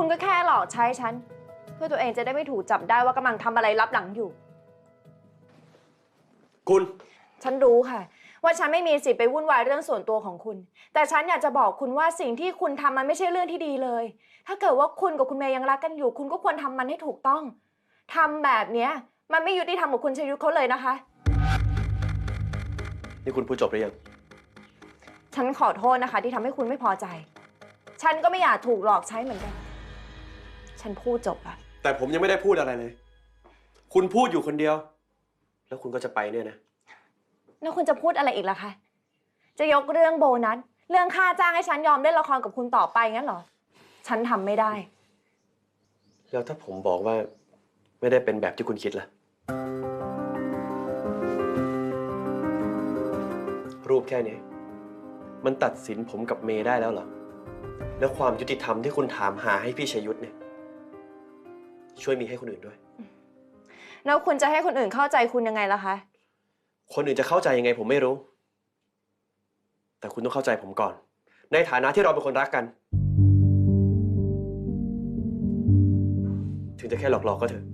คุณก็แค่หลอกใช้ฉัน เพื่อตัวเองจะได้ไม่ถูกจับได้ว่ากำลังทำอะไรลับหลังอยู่ คุณ ฉันรู้ค่ะ ว่าฉันไม่มีสิทธิ์ไปวุ่นวายเรื่องส่วนตัวของคุณ แต่ฉันอยากจะบอกคุณว่าสิ่งที่คุณทำมันไม่ใช่เรื่องที่ดีเลย ถ้าเกิดว่าคุณกับคุณเมย์ยังรักกันอยู่ คุณก็ควรทำมันให้ถูกต้องทำแบบเนี้ย มันไม่ยุติธรรมกับคุณชยุทธเขาเลยนะคะ นี่คุณพูดจบหรือยัง ฉันขอโทษนะคะ ที่ทำให้คุณไม่พอใจ ฉันก็ไม่อยากถูกหลอกใช้เหมือนกัน ฉันพูดจบละแต่ผมยังไม่ได้พูดอะไรเลย คุณพูดอยู่คนเดียว แล้วคุณก็จะไปเนี่ยนะ แล้วคุณจะพูดอะไรอีกล่ะคะ จะยกเรื่องโบนัส เรื่องค่าจ้างให้ฉันยอมเล่นละครกับคุณต่อไปงั้นเหรอ ฉันทำไม่ได้ แล้วถ้าผมบอกว่าไม่ได้เป็นแบบที่คุณคิดล่ะ รูปแค่นี้ มันตัดสินผมกับเมย์ได้แล้วเหรอ แล้วความยุติธรรมที่คุณถามหาให้พี่ชยุทธเนี่ย ช่วยมีให้คนอื่นด้วย แล้วคุณจะให้คนอื่นเข้าใจคุณยังไงล่ะคะ คนอื่นจะเข้าใจยังไงผมไม่รู้ แต่คุณต้องเข้าใจผมก่อน ในฐานะที่เราเป็นคนรักกัน ถึงจะแค่หลอกๆก็เถอะ